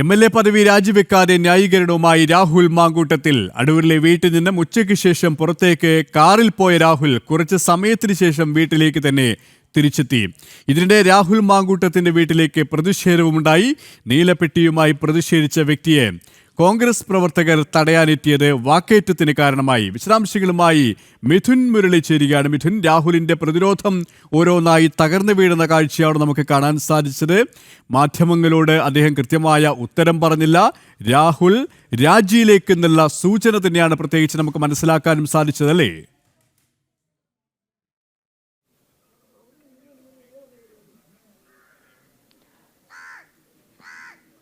M L A പദവി രാജിവെക്കാതെ ന്യായീകരണവുമായി രാഹുൽ മാങ്കൂട്ടത്തിൽ. അടൂരിലെ വീട്ടിൽ നിന്നും ഉച്ചയ്ക്ക് ശേഷം പുറത്തേക്ക് കാറിൽ പോയ രാഹുൽ കുറച്ച് സമയത്തിന് ശേഷം വീട്ടിലേക്ക് തന്നെ തിരിച്ചെത്തി. ഇതിനിടെ രാഹുൽ മാങ്കൂട്ടത്തിന്റെ വീട്ടിലേക്ക് പ്രതിഷേധവുമുണ്ടായി. നീലപ്പെട്ടിയുമായി പ്രതിഷേധിച്ച വ്യക്തിയെ കോൺഗ്രസ് പ്രവർത്തകർ തടയാനെത്തിയത് വാക്കേറ്റത്തിന് കാരണമായി. വിശദാംശങ്ങളുമായി മിഥുൻ മുരളി ചേരുകയാണ് മിഥുൻ രാഹുലിന്റെ പ്രതിരോധം ഓരോന്നായി തകർന്നു വീഴുന്ന കാഴ്ചയാണ് നമുക്ക് കാണാൻ സാധിച്ചത്. മാധ്യമങ്ങളോട് അദ്ദേഹം കൃത്യമായ ഉത്തരം പറഞ്ഞില്ല. രാഹുൽ രാജിയിലേക്ക് എന്നുള്ള സൂചന തന്നെയാണ് പ്രത്യേകിച്ച് നമുക്ക് മനസ്സിലാക്കാനും സാധിച്ചതല്ലേ?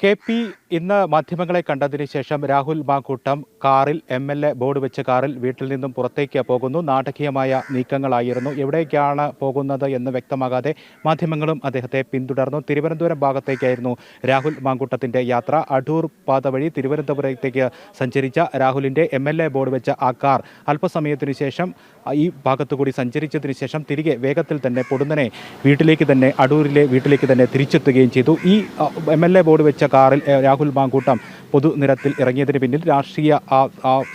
കെ പി ഇന്ന് മാധ്യമങ്ങളെ കണ്ടതിന് ശേഷം രാഹുൽ മാക്കൂട്ടം കാറിൽ എം എൽ എ ബോർഡ് വെച്ച കാറിൽ വീട്ടിൽ നിന്നും പുറത്തേക്ക് പോകുന്നു. നാടകീയമായ നീക്കങ്ങളായിരുന്നു. എവിടേക്കാണ് പോകുന്നത് എന്ന് വ്യക്തമാകാതെ മാധ്യമങ്ങളും അദ്ദേഹത്തെ പിന്തുടർന്നു. തിരുവനന്തപുരം ഭാഗത്തേക്കായിരുന്നു രാഹുൽ മാങ്കൂട്ടത്തിന്റെ യാത്ര. അടൂർ പാത വഴി തിരുവനന്തപുരത്തേക്ക് സഞ്ചരിച്ച രാഹുലിന്റെ എം എൽ എ ബോർഡ് വെച്ച ആ കാർ അല്പസമയത്തിന് ശേഷം ഈ ഭാഗത്തുകൂടി സഞ്ചരിച്ചതിന് ശേഷം തിരികെ വേഗത്തിൽ തന്നെ പൊടുന്നനെ വീട്ടിലേക്ക് തന്നെ അടൂരിലെ വീട്ടിലേക്ക് തന്നെ തിരിച്ചെത്തുകയും ചെയ്തു. ഈ എം എൽ എ ബോർഡ് വെച്ച കാറിൽ രാഹുൽ മാങ്കൂട്ടം പൊതുനിരത്തിൽ ഇറങ്ങിയതിന് പിന്നിൽ രാഷ്ട്രീയ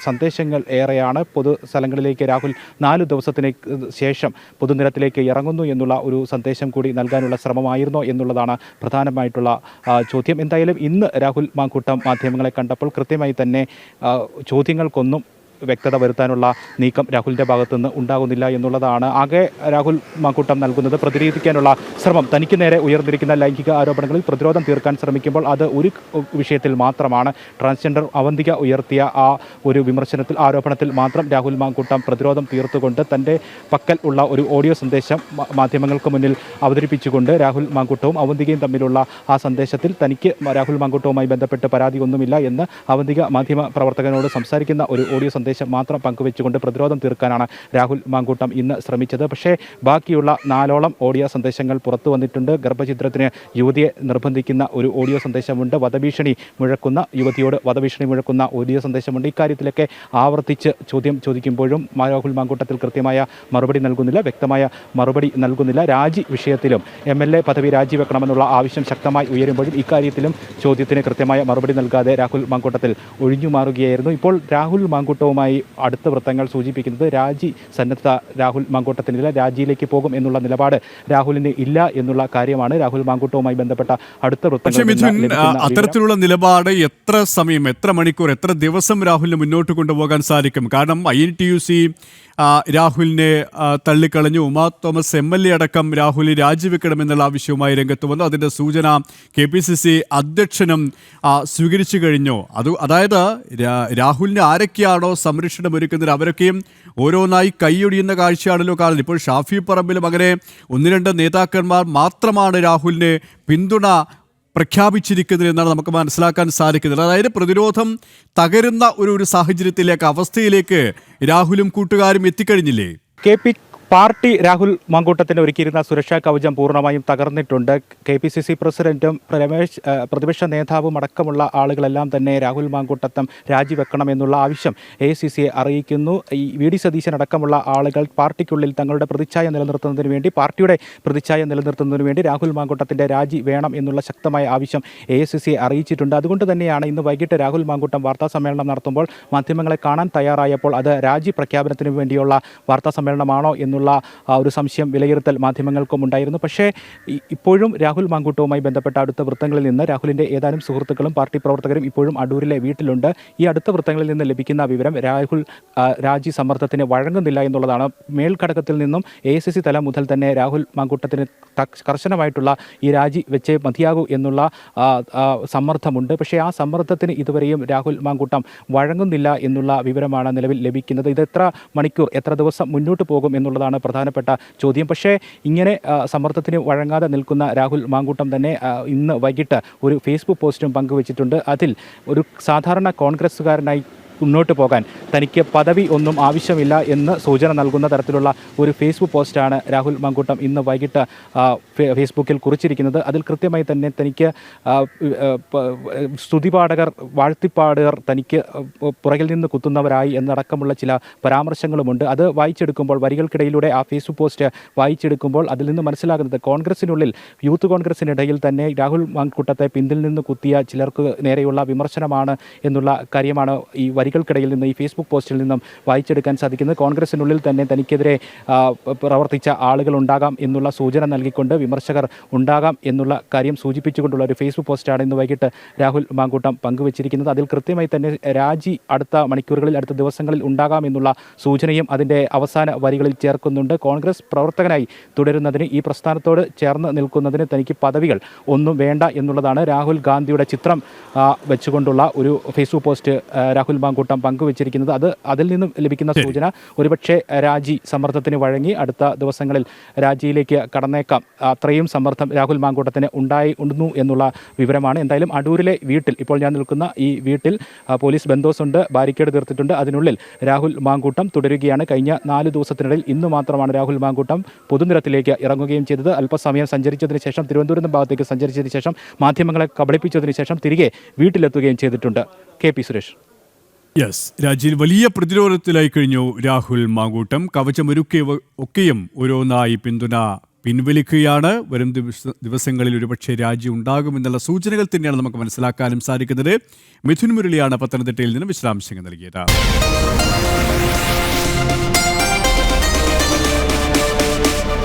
സന്ദേശങ്ങൾ ഏറെയാണ്. പൊതു സ്ഥലങ്ങളിലേക്ക് രാഹുൽ നാല് ദിവസത്തിന് ശേഷം പൊതുനിരത്തിലേക്ക് ഇറങ്ങുന്നു എന്നുള്ള ഒരു സന്ദേശം കൂടി നൽകാനുള്ള ശ്രമമായിരുന്നോ എന്നുള്ളതാണ് പ്രധാനമായിട്ടുള്ള ചോദ്യം. എന്തായാലും ഇന്ന് രാഹുൽ മാങ്കൂട്ടം മാധ്യമങ്ങളെ കണ്ടപ്പോൾ കൃത്യമായി തന്നെ ചോദ്യങ്ങൾക്കൊന്നും വ്യക്തത വരുത്താനുള്ള നീക്കം രാഹുലിന്റെ ഭാഗത്തു നിന്ന് ഉണ്ടാകുന്നില്ല എന്നുള്ളതാണ്. ആകെ രാഹുൽ മാക്കൂട്ടം നൽകുന്നത് പ്രതിരോധിക്കാനുള്ള ശ്രമം. തനിക്ക് നേരെ ഉയർന്നിരിക്കുന്ന ലൈംഗിക ആരോപണങ്ങളിൽ പ്രതിരോധം തീർക്കാൻ ശ്രമിക്കുമ്പോൾ അത് ഒരു വിഷയത്തിൽ മാത്രമാണ്. ട്രാൻസ്ജെൻഡർ അവന്തിക ഉയർത്തിയ ആ ഒരു വിമർശനത്തിൽ ആരോപണത്തിൽ മാത്രം രാഹുൽ മാക്കൂട്ടം പ്രതിരോധം തീർത്തുകൊണ്ട് തന്റെ പക്കൽ ഉള്ള ഒരു ഓഡിയോ സന്ദേശം മാധ്യമങ്ങൾക്ക് മുന്നിൽ അവതരിപ്പിച്ചുകൊണ്ട് രാഹുൽ മാങ്കൂട്ടവും അവന്തികയും തമ്മിലുള്ള ആ സന്ദേശത്തിൽ തനിക്ക് രാഹുൽ മാങ്കൂട്ടവുമായി ബന്ധപ്പെട്ട് പരാതിയൊന്നുമില്ല എന്ന് അവന്തിക മാധ്യമ പ്രവർത്തകനോട് സംസാരിക്കുന്ന ഒരു ഓഡിയോ സന്ദേശം മാത്രം പങ്കുവെച്ചുകൊണ്ട് പ്രതിരോധം തീർക്കാനാണ് രാഹുൽ മാങ്കൂട്ടം ഇന്ന് ശ്രമിച്ചത്. പക്ഷേ ബാക്കിയുള്ള നാലോളം ഓഡിയോ സന്ദേശങ്ങൾ പുറത്തു വന്നിട്ടുണ്ട്. ഗർഭചിത്രത്തിന് യുവതിയെ നിർബന്ധിക്കുന്ന ഒരു ഓഡിയോ സന്ദേശമുണ്ട്. വധഭീഷണി മുഴക്കുന്ന യുവതിയോട് വധഭീഷണി മുഴക്കുന്ന ഓഡിയോ സന്ദേശമുണ്ട്. ഇക്കാര്യത്തിലൊക്കെ ആവർത്തിച്ച് ചോദ്യം ചോദിക്കുമ്പോഴും രാഹുൽ മാങ്കൂട്ടത്തിൽ കൃത്യമായ മറുപടി നൽകുന്നില്ല വ്യക്തമായ മറുപടി നൽകുന്നില്ല. രാജി വിഷയത്തിലും എം എൽ എ പദവി രാജിവെക്കണമെന്നുള്ള ആവശ്യം ശക്തമായി ഉയരുമ്പോഴും ഇക്കാര്യത്തിലും ചോദ്യത്തിന് കൃത്യമായ മറുപടി നൽകാതെ രാഹുൽ മാങ്കൂട്ടത്തിൽ ഒഴിഞ്ഞു മാറുകയായിരുന്നു ഇപ്പോൾ രാഹുൽ മാങ്കൂട്ടവുമായി അടുത്ത വൃത്തങ്ങൾ സൂചിപ്പിക്കുന്നത് രാജി സന്നദ്ധ രാഹുൽ മാങ്കൂട്ടത്തിനില്ല രാജിയിലേക്ക് പോകും എന്നുള്ള നിലപാട് രാഹുലിന് ഇല്ല എന്നുള്ള കാര്യമാണ് രാഹുൽ മാങ്കൂട്ടവുമായി ബന്ധപ്പെട്ട അടുത്ത വൃത്തങ്ങൾ. അത്തരത്തിലുള്ള നിലപാട് എത്ര സമയം എത്ര മണിക്കൂർ എത്ര ദിവസം രാഹുലിന് മുന്നോട്ട് കൊണ്ടുപോകാൻ സാധിക്കും? കാരണം I N T U C രാഹുലിനെ തള്ളിക്കളഞ്ഞു. Uma Thomas M L A അടക്കം രാഹുൽ രാജിവെക്കണമെന്നുള്ള ആവശ്യവുമായി രംഗത്ത് വന്നു. അതിന്റെ സൂചന കെ പി സി സി അധ്യക്ഷനും സ്വീകരിച്ചു കഴിഞ്ഞു. അത് അതായത് രാഹുലിനെ രാഹുലിന് ആരൊക്കെയാണോ സംരക്ഷണം ഒരുക്കുന്നത് അവരൊക്കെയും ഓരോന്നായി കൈയൊടിയുന്ന കാഴ്ചയാണല്ലോ കാണുന്നത്. ഇപ്പോൾ ഷാഫി പറമ്പിലും അങ്ങനെ ഒന്ന് രണ്ട് നേതാക്കന്മാർ മാത്രമാണ് രാഹുലിന് പിന്തുണ പ്രഖ്യാപിച്ചിരിക്കുന്നത് എന്നാണ് നമുക്ക് മനസ്സിലാക്കാൻ സാധിക്കുന്നത്. അതായത് പ്രതിരോധം തകരുന്ന ഒരു ഒരു സാഹചര്യത്തിലേക്ക് അവസ്ഥയിലേക്ക് രാഹുലും കൂട്ടുകാരും എത്തിക്കഴിഞ്ഞില്ലേ? കെ പി പാർട്ടി രാഹുൽ മങ്കൂട്ടത്തിന് ഒരുക്കിയിരുന്ന സുരക്ഷാ കവചം പൂർണമായും തകർന്നിട്ടുണ്ട്. കെ പി സി സി പ്രസിഡന്റും രമേശ് പ്രതിപക്ഷ നേതാവും അടക്കമുള്ള ആളുകളെല്ലാം തന്നെ രാഹുൽ മാങ്കൂട്ടത്തം രാജിവെക്കണമെന്നുള്ള ആവശ്യം എ സി സിയെ അറിയിക്കുന്നു. ഈ വി ഡി സതീശൻ അടക്കമുള്ള ആളുകൾ പാർട്ടിക്കുള്ളിൽ തങ്ങളുടെ പ്രതിച്ഛായ നിലനിർത്തുന്നതിന് വേണ്ടി പാർട്ടിയുടെ പ്രതിച്ഛായ നിലനിർത്തുന്നതിന് വേണ്ടി രാഹുൽ മാങ്കൂട്ടത്തിന്റെ രാജി വേണം എന്നുള്ള ശക്തമായ ആവശ്യം എ സി സിയെ അറിയിച്ചിട്ടുണ്ട്. അതുകൊണ്ട് തന്നെയാണ് ഇന്ന് വൈകിട്ട് രാഹുൽ മാങ്കൂട്ടം വാർത്താ സമ്മേളനം നടത്തുമ്പോൾ മാധ്യമങ്ങളെ കാണാൻ തയ്യാറായപ്പോൾ അത് രാജി പ്രഖ്യാപനത്തിന് വേണ്ടിയുള്ള വാർത്താ സമ്മേളനമാണോ എന്നുള്ള ആ, ഒരു സംശയം വിലയിരുത്തൽ മാധ്യമങ്ങൾക്കും ഉണ്ടായിരുന്നു. പക്ഷേ ഇപ്പോഴും രാഹുൽ മാങ്കൂട്ടവുമായി ബന്ധപ്പെട്ട അടുത്ത വൃത്തങ്ങളിൽ നിന്ന് രാഹുലിന്റെ ഏതാനും സുഹൃത്തുക്കളും പാർട്ടി പ്രവർത്തകരും ഇപ്പോഴും അടൂരിലെ വീട്ടിലുണ്ട്. ഈ അടുത്ത വൃത്തങ്ങളിൽ നിന്ന് ലഭിക്കുന്ന വിവരം രാഹുൽ രാജി സമ്മർദ്ദത്തിന് വഴങ്ങുന്നില്ല എന്നുള്ളതാണ്. മേൽഘടകത്തിൽ നിന്നും എ സി സി തലം മുതൽ തന്നെ രാഹുൽ മാങ്കൂട്ടത്തിന് കർശനമായിട്ടുള്ള ഈ രാജി വെച്ചേ മതിയാകൂ എന്നുള്ള സമ്മർദ്ദമുണ്ട്. പക്ഷേ ആ സമ്മർദ്ദത്തിന് ഇതുവരെയും രാഹുൽ മാങ്കൂട്ടം വഴങ്ങുന്നില്ല എന്നുള്ള വിവരമാണ് നിലവിൽ ലഭിക്കുന്നത്. ഇത് എത്ര മണിക്കൂർ എത്ര ദിവസം മുന്നോട്ട് പോകും എന്നുള്ളതാണ് പ്രധാനപ്പെട്ട ചോദ്യം. പക്ഷേ ഇങ്ങനെ സമ്മർദ്ദത്തിന് വഴങ്ങാതെ നിൽക്കുന്ന രാഹുൽ മാങ്കൂട്ടം തന്നെ ഇന്ന് വൈകിട്ട് ഒരു ഫേസ്ബുക്ക് പോസ്റ്റും പങ്കുവച്ചിട്ടുണ്ട്. അതിൽ ഒരു സാധാരണ കോൺഗ്രസ്സുകാരനായി മുന്നോട്ട് പോകാൻ. തനിക്ക് പദവി ഒന്നും ആവശ്യമില്ല എന്ന് സൂചന നൽകുന്ന തരത്തിലുള്ള ഒരു ഫേസ്ബുക്ക് പോസ്റ്റാണ് രാഹുൽ മങ്കൂട്ടം ഇന്ന് വൈകിട്ട് ഫേസ്ബുക്കിൽ കുറിച്ചിരിക്കുന്നത്. അതിൽ കൃത്യമായി തന്നെ തനിക്ക് സ്തുതിപാഠകർ വാഴ്ത്തിപ്പാടുകർ തനിക്ക് പുറകിൽ നിന്ന് കുത്തുന്നവരായി എന്നടക്കമുള്ള ചില പരാമർശങ്ങളുമുണ്ട്. അത് വായിച്ചെടുക്കുമ്പോൾ വരികൾക്കിടയിലൂടെ ആ ഫേസ്ബുക്ക് പോസ്റ്റ് വായിച്ചെടുക്കുമ്പോൾ അതിൽ നിന്ന് മനസ്സിലാകുന്നത് കോൺഗ്രസിനുള്ളിൽ യൂത്ത് കോൺഗ്രസിനിടയിൽ തന്നെ രാഹുൽ മങ്കൂട്ടത്തെ പിന്തിൽ നിന്ന് കുത്തിയ ചിലർക്ക് നേരെയുള്ള വിമർശനമാണ് എന്നുള്ള കാര്യമാണ് ഈ വരികൾക്കിടയിൽ നിന്ന് ഈ ഫേസ്ബുക്ക് പോസ്റ്റിൽ നിന്നും വായിച്ചെടുക്കാൻ സാധിക്കുന്നത്. കോൺഗ്രസിനുള്ളിൽ തന്നെ തനിക്കെതിരെ പ്രവർത്തിച്ച ആളുകൾ ഉണ്ടാകാം എന്നുള്ള സൂചന നൽകിക്കൊണ്ട് വിമർശകർ ഉണ്ടാകാം എന്നുള്ള കാര്യം സൂചിപ്പിച്ചുകൊണ്ടുള്ള ഒരു ഫേസ്ബുക്ക് പോസ്റ്റാണ് ഇന്ന് വൈകിട്ട് രാഹുൽ മാങ്കൂട്ടം പങ്കുവച്ചിരിക്കുന്നത്. അതിൽ കൃത്യമായി തന്നെ രാജി അടുത്ത മണിക്കൂറുകളിൽ അടുത്ത ദിവസങ്ങളിൽ ഉണ്ടാകാം എന്നുള്ള സൂചനയും അതിന്റെ അവസാന വരികളിൽ ചേർക്കുന്നുണ്ട്. കോൺഗ്രസ് പ്രവർത്തകനായി തുടരുന്നതിന് ഈ പ്രസ്ഥാനത്തോട് ചേർന്ന് നിൽക്കുന്നതിന് തനിക്ക് പദവികൾ ഒന്നും വേണ്ട എന്നുള്ളതാണ് രാഹുൽ ഗാന്ധിയുടെ ചിത്രം വെച്ചുകൊണ്ടുള്ള ഒരു ഫേസ്ബുക്ക് പോസ്റ്റ് രാഹുൽ മാങ്കൂട്ടം പങ്കുവച്ചിരിക്കുന്നത്. അത് അതിൽ നിന്നും ലഭിക്കുന്ന സൂചന ഒരുപക്ഷെ രാജി സമ്മർദ്ദത്തിന് വഴങ്ങി അടുത്ത ദിവസങ്ങളിൽ രാജിയിലേക്ക് കടന്നേക്കാം. അത്രയും സമ്മർദ്ദം രാഹുൽ മാങ്കൂട്ടത്തിന് ഉണ്ടായി ഉണ്ടെന്നു എന്നുള്ള വിവരമാണ്. എന്തായാലും അടൂരിലെ വീട്ടിൽ ഇപ്പോൾ ഞാൻ നിൽക്കുന്ന ഈ വീട്ടിൽ പോലീസ് പോലീസ് ബന്ദോസുണ്ട് ബാരിക്കേഡ് തീർത്തിട്ടുണ്ട്. അതിനുള്ളിൽ രാഹുൽ മാങ്കൂട്ടം തുടരുകയാണ്. കഴിഞ്ഞ നാല് ദിവസത്തിനിടയിൽ ഇന്ന് മാത്രമാണ് രാഹുൽ മാങ്കൂട്ടം പൊതുനിരത്തിലേക്ക് ഇറങ്ങുകയും ചെയ്തത്. അല്പസമയം സഞ്ചരിച്ചതിന് ശേഷം തിരുവനന്തപുരം ഭാഗത്തേക്ക് സഞ്ചരിച്ചതിന് ശേഷം മാധ്യമങ്ങളെ കബളിപ്പിച്ചതിന് ശേഷം തിരികെ വീട്ടിലെത്തുകയും ചെയ്തിട്ടുണ്ട്. K P Suresh. യെസ് രാജ്യയിൽ വലിയ പ്രതിരോധത്തിലായി കഴിഞ്ഞു. രാഹുൽ മാങ്കൂട്ടം. കവചമൊരുക്കിയ ഒക്കെയും ഓരോന്നായി പിന്തുണ പിൻവലിക്കുകയാണ്. വരും ദിവസ ദിവസങ്ങളിൽ ഒരുപക്ഷെ രാജ്യം ഉണ്ടാകുമെന്നുള്ള സൂചനകൾ തന്നെയാണ് നമുക്ക് മനസ്സിലാക്കാനും സാധിക്കുന്നത്. മിഥുൻ മുരളിയാണ് പത്തനംതിട്ടയിൽ നിന്ന് വിശദാംശങ്ങൾ നൽകിയത്.